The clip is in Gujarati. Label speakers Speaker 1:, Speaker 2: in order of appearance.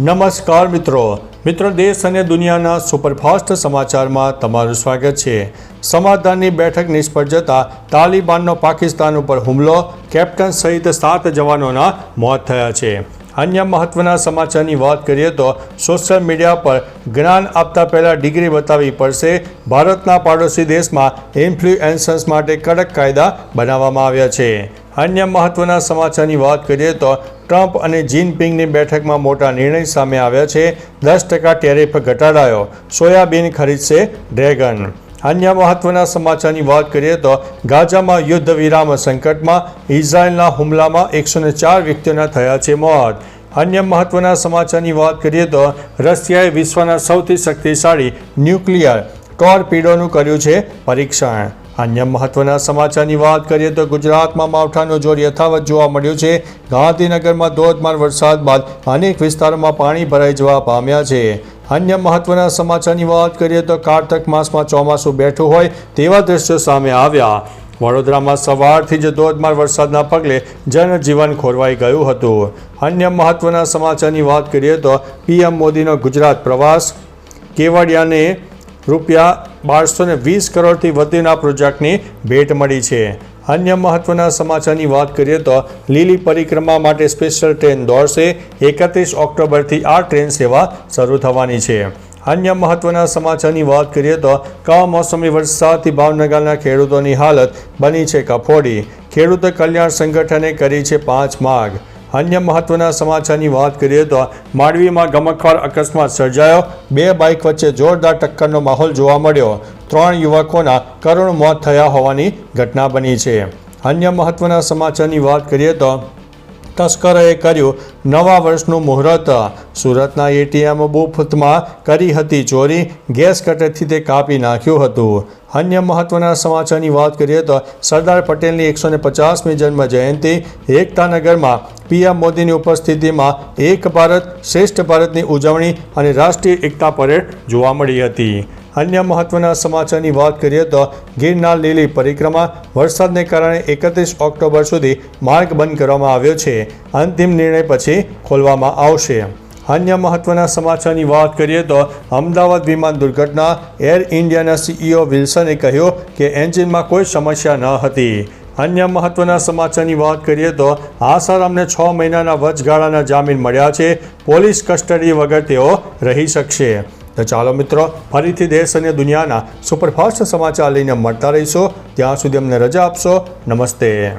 Speaker 1: નમસ્કાર મિત્રો. મિત્રો, દેશ અને દુનિયાના સુપરફાસ્ટ સમાચારમાં તમારું સ્વાગત છે. સમાધાનની બેઠક નિષ્ફળ જતા તાલિબાનનો પાકિસ્તાન ઉપર હુમલો, કેપ્ટન સહિત સાત જવાનોના મોત થયા છે. અન્ય મહત્વના સમાચારની વાત કરીએ તો સોશિયલ મીડિયા પર જ્ઞાન આપતા પહેલાં ડિગ્રી બતાવવી પડશે. ભારતના પાડોશી દેશમાં ઇન્ફ્લુએન્સર્સ માટે કડક કાયદા બનાવવામાં આવ્યા છે. અન્ય મહત્વના સમાચારની વાત કરીએ તો ટ્રમ્પ અને જિનપિંગની બેઠકમાં મોટા નિર્ણય સામે આવ્યા છે. દસ ટકા ટેરિફ ઘટાડાયો. સોયાબીન ખરીદશે ડ્રેગન. અન્ય મહત્વના સમાચારની વાત કરીએ તો ગાઝામાં યુદ્ધ વિરામ સંકટમાં ઇઝરાયલના હુમલામાં એકસો ચાર વ્યક્તિઓના થયા છે મોત. અન્ય મહત્વના સમાચારની વાત કરીએ તો રશિયાએ વિશ્વના સૌથી શક્તિશાળી ન્યુક્લિયર ટોરપીડોનું કર્યું છે પરીક્ષણ. અન્ય મહત્વના સમાચારની વાત કરીએ તો ગુજરાતમાં માવઠાનો જોર યથાવત જોવા મળ્યો છે. ગાંધીનગરમાં ધોધમાર વરસાદ બાદ અનેક વિસ્તારોમાં પાણી ભરાઈ જવા પામ્યા છે. અન્ય મહત્વના સમાચારની વાત કરીએ તો કારતક માસમાં ચોમાસું બેઠું હોય તેવા દ્રશ્યો સામે આવ્યા. વડોદરામાં સવારથી જ ધોધમાર વરસાદના પગલે જનજીવન ખોરવાઈ ગયું હતું. અન્ય મહત્વના સમાચારની વાત કરીએ તો પીએમ મોદીનો ગુજરાત પ્રવાસ. કેવડિયાને રૂપિયા બારસો ને વીસ કરોડથી વધુના પ્રોજેક્ટની ભેટ મળી છે. અન્ય મહત્વના સમાચારની વાત કરીએ તો લીલી પરિક્રમા માટે સ્પેશિયલ ટ્રેન દોડશે. એકત્રીસ ઓક્ટોબરથી આ ટ્રેન સેવા શરૂ થવાની છે. અન્ય મહત્વના સમાચારની વાત કરીએ તો કમોસમી વરસાદથી ભાવનગરના ખેડૂતોની હાલત બની છે કફોડી. ખેડૂત કલ્યાણ સંગઠને કરી છે પાંચ માગ. અન્ય મહત્વના સમાચારની વાત કરીએ તો માંડવીમાં ગમખવાર અકસ્માત સર્જાયો. બે બાઇક વચ્ચે જોરદાર ટક્કરનો માહોલ જોવા મળ્યો. ત્રણ યુવકોના કરુણ મોત થયા હોવાની ઘટના બની છે. અન્ય મહત્વના સમાચારની વાત કરીએ તો તસ્કરોએ કર્યું નવા વર્ષનું મુહૂર્ત. સુરતના એટીએમ બુથમાં કરી હતી ચોરી. ગેસ કટરથી તે કાપી નાખ્યું હતું. અન્ય મહત્વના સમાચારની વાત કરીએ તો સરદાર પટેલની એકસો ને પચાસમી જન્મ જયંતિ એકતાનગરમાં પીએમ મોદીની ઉપસ્થિતિમાં એક ભારત શ્રેષ્ઠ ભારતની ઉજવણી અને રાષ્ટ્રીય એકતા પરેડ જોવા મળી હતી. અન્ય મહત્વના સમાચારની વાત કરીએ તો ગિરનાર લીલી પરિક્રમા વરસાદને કારણે એકત્રીસ ઓક્ટોબર સુધી માર્ગ બંધ કરવામાં આવ્યો છે. અંતિમ નિર્ણય પછી ખોલવામાં આવશે. અન્ય મહત્વના સમાચારની વાત કરીએ તો અમદાવાદ વિમાન દુર્ઘટના એર ઇન્ડિયાના સીઈઓ વિલ્સને કહ્યું કે એન્જિનમાં કોઈ સમસ્યા ન હતી. અન્ય મહત્વના સમાચારની વાત કરીએ તો આસારામને છ મહિનાના વચગાળાના જામીન મળ્યા છે. પોલીસ કસ્ટડી વગર તેઓ રહી શકશે. તો ચાલો મિત્રો, ફરીથી દેશ અને દુનિયાના સુપરફાસ્ટ સમાચાર લઈને મળતા રહીશો. ત્યાં સુધી અમને રજા આપશો. નમસ્તે.